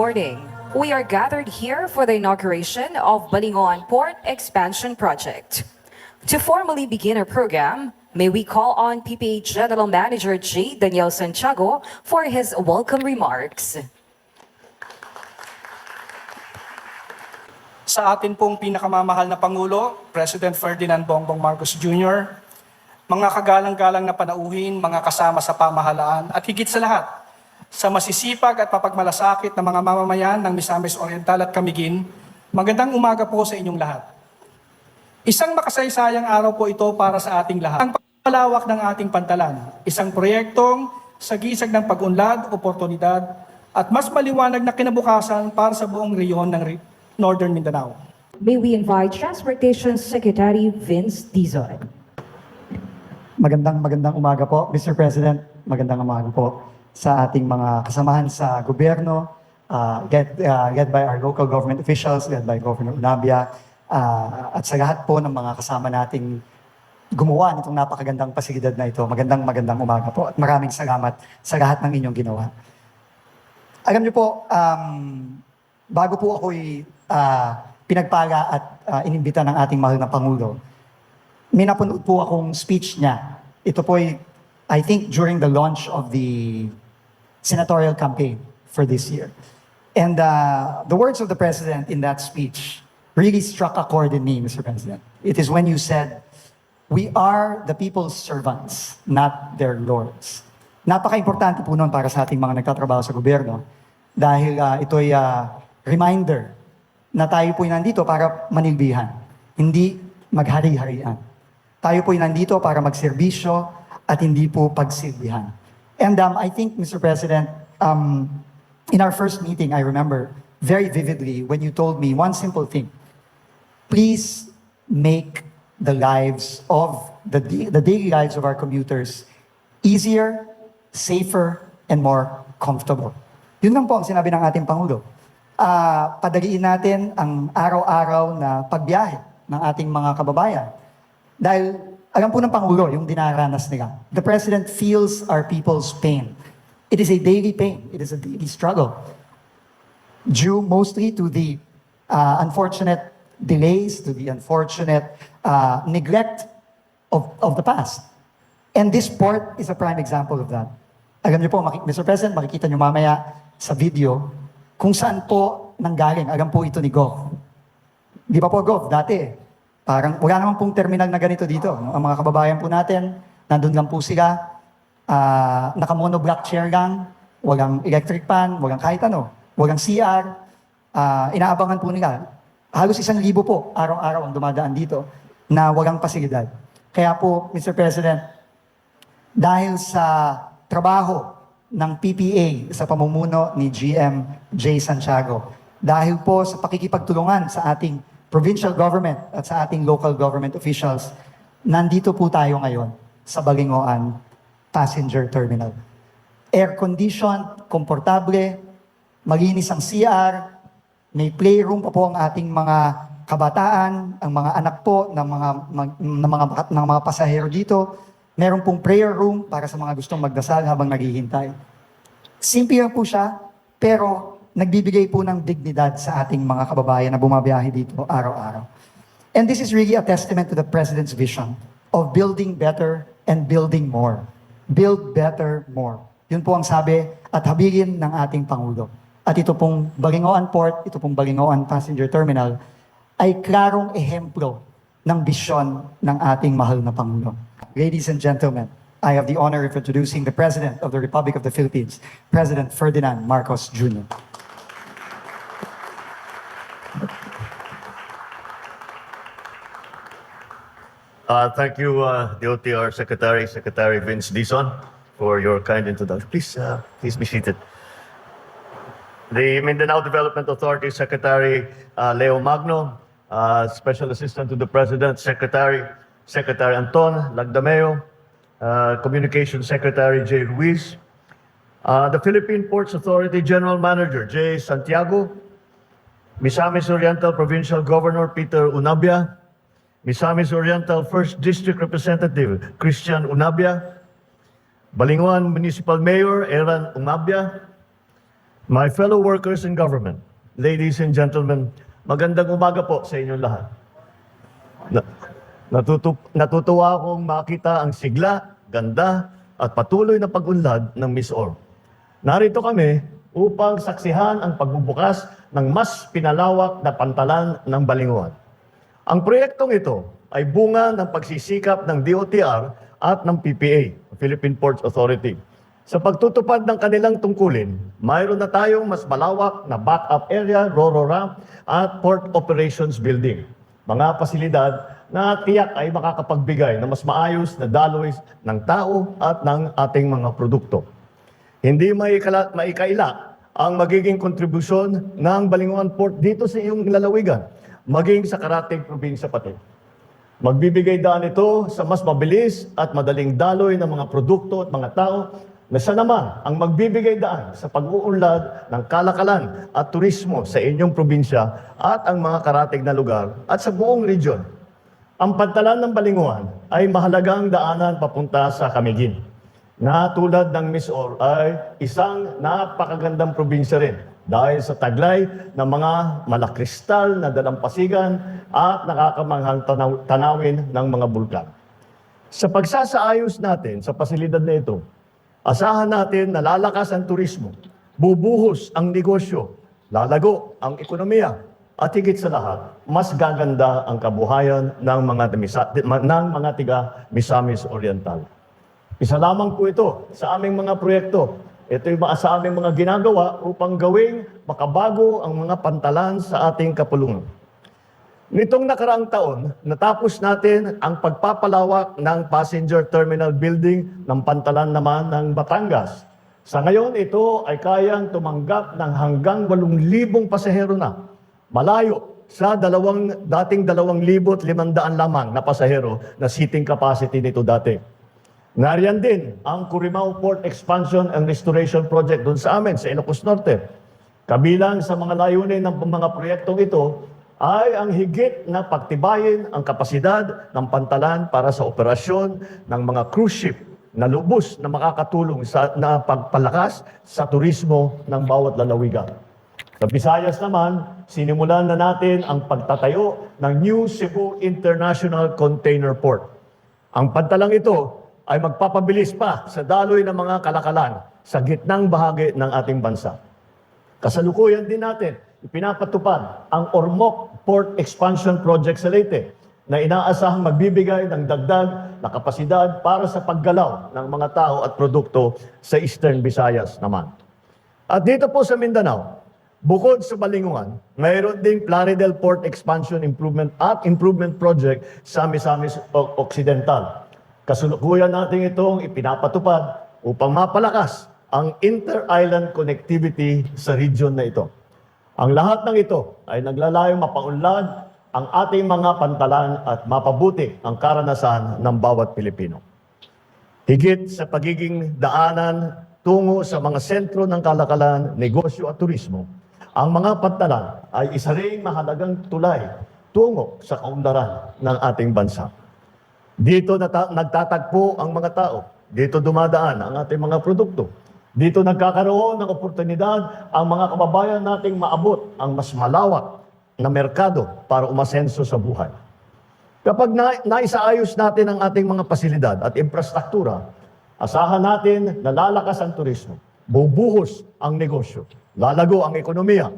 morning. We are gathered here for the inauguration of Balingoan Port Expansion Project. To formally begin our program, may we call on PPA General Manager J. Daniel Santiago for his welcome remarks. sa atin pong pinakamamahal na Pangulo, President Ferdinand Bongbong Marcos Jr., mga kagalang-galang na panauhin, mga kasama sa pamahalaan, at higit sa lahat, sa masisipag at papagmalasakit na mga mamamayan ng Misamis Oriental at Camiguin, magandang umaga po sa inyong lahat. Isang makasaysayang araw po ito para sa ating lahat. Ang palawak ng ating pantalan, isang proyektong sagisag ng pag-unlad, oportunidad, at mas maliwanag na kinabukasan para sa buong reyon ng Re- Northern Mindanao. May we invite Transportation Secretary Vince Dizon. Magandang magandang umaga po, Mr. President. Magandang umaga po sa ating mga kasamahan sa gobyerno, uh, led, uh, led by our local government officials, led by Governor Unabia, uh, at sa lahat po ng mga kasama nating gumawa nitong napakagandang pasilidad na ito. Magandang magandang umaga po at maraming salamat sa lahat ng inyong ginawa. Alam niyo po, um, bago po ako'y ah, pinagpala at ah, inimbita ng ating mahal na Pangulo, may napanood po akong speech niya. Ito po ay, I think, during the launch of the senatorial campaign for this year. And uh, the words of the President in that speech really struck a chord in me, Mr. President. It is when you said, We are the people's servants, not their lords. Napaka-importante po nun para sa ating mga nagtatrabaho sa gobyerno dahil uh, ito ay uh, reminder na tayo po'y nandito para manilbihan, hindi maghari-harian. Tayo po'y nandito para magserbisyo at hindi po pagsilbihan. And um, I think, Mr. President, um, in our first meeting, I remember very vividly when you told me one simple thing. Please make the lives of the, the daily lives of our commuters easier, safer, and more comfortable. Yun lang po ang sinabi ng ating Pangulo. Ah, padaliin natin ang araw-araw na pagbiyahe ng ating mga kababayan. Dahil alam po ng Pangulo yung dinaranas nila. The President feels our people's pain. It is a daily pain. It is a daily struggle. Due mostly to the uh, unfortunate delays, to the unfortunate uh, neglect of, of the past. And this port is a prime example of that. Alam niyo po, Mr. President, makikita niyo mamaya sa video kung saan po nanggaling. Alam po ito ni Gov. Di ba po, Gov? Dati, parang wala naman pong terminal na ganito dito. no? Ang mga kababayan po natin, nandun lang po sila, ah, naka-monoblock chair lang, walang electric pan, walang kahit ano, walang CR, ah, inaabangan po nila. Halos isang libo po, araw-araw ang dumadaan dito na walang pasilidad. Kaya po, Mr. President, dahil sa trabaho ng PPA sa pamumuno ni GM J. Santiago, dahil po sa pakikipagtulungan sa ating provincial government at sa ating local government officials, nandito po tayo ngayon sa Balingoan Passenger Terminal. Air-conditioned, komportable, malinis ang CR, may playroom pa po ang ating mga kabataan, ang mga anak po ng mga, ng mga, ng mga pasahero dito. Meron pong prayer room para sa mga gustong magdasal habang naghihintay. Simple lang po siya, pero nagbibigay po ng dignidad sa ating mga kababayan na bumabiyahe dito araw-araw. And this is really a testament to the President's vision of building better and building more. Build better, more. Yun po ang sabi at habilin ng ating Pangulo. At ito pong Balingoan Port, ito pong Balingoan Passenger Terminal, ay klarong ehemplo ng bisyon ng ating mahal na Pangulo. Ladies and gentlemen, I have the honor of introducing the President of the Republic of the Philippines, President Ferdinand Marcos Jr. Uh, Thank you, uh, OTR Secretary, Secretary Vince Dizon, for your kind introduction. Please, uh, please be seated. The Mindanao Development Authority Secretary uh, Leo Magno, uh, Special Assistant to the President, Secretary, Secretary Anton Lagdameo, uh, Communications Secretary Jay Ruiz, uh, the Philippine Ports Authority General Manager Jay Santiago, Misamis Oriental Provincial Governor Peter Unabia, Misamis Oriental First District Representative Christian Unabia, Balinguan Municipal Mayor Eran Unabia, My fellow workers in government, ladies and gentlemen, magandang umaga po sa inyong lahat. Na, natutu, natutuwa akong makita ang sigla, ganda, at patuloy na pag-unlad ng Miss Orb. Narito kami upang saksihan ang pagbubukas ng mas pinalawak na pantalan ng Balinguan. Ang proyektong ito ay bunga ng pagsisikap ng DOTR at ng PPA, Philippine Ports Authority. Sa pagtutupad ng kanilang tungkulin, mayroon na tayong mas malawak na backup area, RORO ramp at Port Operations Building. Mga pasilidad na tiyak ay makakapagbigay ng mas maayos na daloy ng tao at ng ating mga produkto. Hindi maikala, maikaila ang magiging kontribusyon ng Balinguan Port dito sa iyong lalawigan, maging sa karating probinsya pati. Magbibigay daan ito sa mas mabilis at madaling daloy ng mga produkto at mga tao na siya naman ang magbibigay daan sa pag-uunlad ng kalakalan at turismo sa inyong probinsya at ang mga karatig na lugar at sa buong region. Ang pantalan ng Balinguan ay mahalagang daanan papunta sa Camiguin na tulad ng Miss Or ay isang napakagandang probinsya rin dahil sa taglay ng mga malakristal na dalampasigan at nakakamanghang tanaw- tanawin ng mga bulkan. Sa pagsasaayos natin sa pasilidad na ito, asahan natin na lalakas ang turismo, bubuhos ang negosyo, lalago ang ekonomiya, at higit sa lahat, mas gaganda ang kabuhayan ng mga, ng mga tiga Misamis Oriental. Isa lamang po ito sa aming mga proyekto. Ito yung mga sa aming mga ginagawa upang gawing makabago ang mga pantalan sa ating kapulungan. Nitong nakaraang taon, natapos natin ang pagpapalawak ng passenger terminal building ng pantalan naman ng Batangas. Sa ngayon, ito ay kayang tumanggap ng hanggang 8,000 pasahero na. Malayo sa dalawang, dating 2,500 lamang na pasahero na seating capacity nito dati. Nariyan din ang Curimao Port Expansion and Restoration Project doon sa amin, sa Ilocos Norte. Kabilang sa mga layunin ng mga proyektong ito ay ang higit na pagtibayin ang kapasidad ng pantalan para sa operasyon ng mga cruise ship na lubos na makakatulong sa na pagpalakas sa turismo ng bawat lalawigan. Sa Visayas naman, sinimulan na natin ang pagtatayo ng New Cebu International Container Port. Ang pantalang ito ay magpapabilis pa sa daloy ng mga kalakalan sa gitnang bahagi ng ating bansa. Kasalukuyan din natin, ipinapatupad ang Ormoc Port Expansion Project sa Leyte na inaasahang magbibigay ng dagdag na kapasidad para sa paggalaw ng mga tao at produkto sa Eastern Visayas naman. At dito po sa Mindanao, bukod sa Balinguan, mayroon ding Plaridel Port Expansion Improvement at Improvement Project sa Misamis Occidental. Kasulukuyan natin itong ipinapatupad upang mapalakas ang inter-island connectivity sa region na ito. Ang lahat ng ito ay naglalayong mapaunlad ang ating mga pantalan at mapabuti ang karanasan ng bawat Pilipino. Higit sa pagiging daanan tungo sa mga sentro ng kalakalan, negosyo at turismo, ang mga pantalan ay isa ring mahalagang tulay tungo sa kaunlaran ng ating bansa. Dito nata- nagtatagpo ang mga tao. Dito dumadaan ang ating mga produkto. Dito nagkakaroon ng oportunidad ang mga kababayan nating maabot ang mas malawak na merkado para umasenso sa buhay. Kapag na, naisaayos natin ang ating mga pasilidad at infrastruktura, asahan natin na lalakas ang turismo, bubuhos ang negosyo, lalago ang ekonomiya,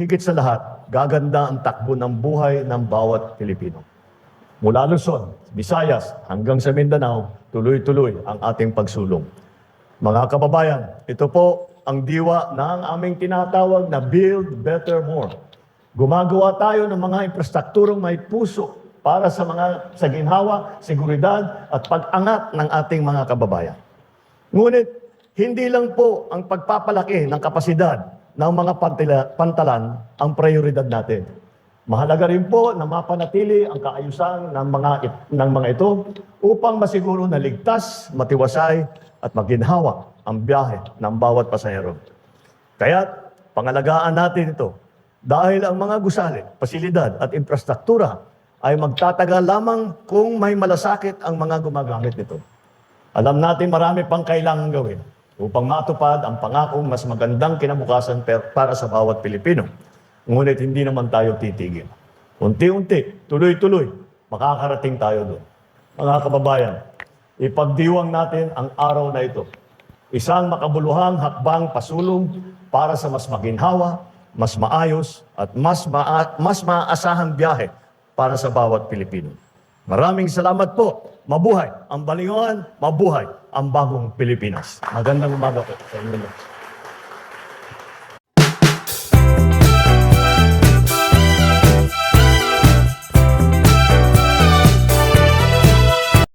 higit sa lahat, gaganda ang takbo ng buhay ng bawat Pilipino. Mula Luzon, Visayas, hanggang sa Mindanao, tuloy-tuloy ang ating pagsulong. Mga kababayan, ito po ang diwa ng aming tinatawag na Build Better More. Gumagawa tayo ng mga infrastrukturang may puso para sa mga sa ginhawa, seguridad at pag-angat ng ating mga kababayan. Ngunit, hindi lang po ang pagpapalaki ng kapasidad ng mga pantila- pantalan ang prioridad natin. Mahalaga rin po na mapanatili ang kaayusan ng mga, ng mga ito upang masiguro na ligtas, matiwasay at maginhawa ang biyahe ng bawat pasahero. Kaya pangalagaan natin ito dahil ang mga gusali, pasilidad at infrastruktura ay magtatagal lamang kung may malasakit ang mga gumagamit nito. Alam natin marami pang kailangan gawin. upang matupad ang pangakong mas magandang kinabukasan para sa bawat Pilipino. Ngunit hindi naman tayo titigil. Unti-unti, tuloy-tuloy, makakarating tayo doon. Mga kababayan, ipagdiwang natin ang araw na ito. Isang makabuluhang hakbang pasulong para sa mas maginhawa, mas maayos, at mas, maa- mas maasahang biyahe para sa bawat Pilipino. Maraming salamat po. Mabuhay ang Balingoan, mabuhay ang bagong Pilipinas. Magandang umaga po sa inyo.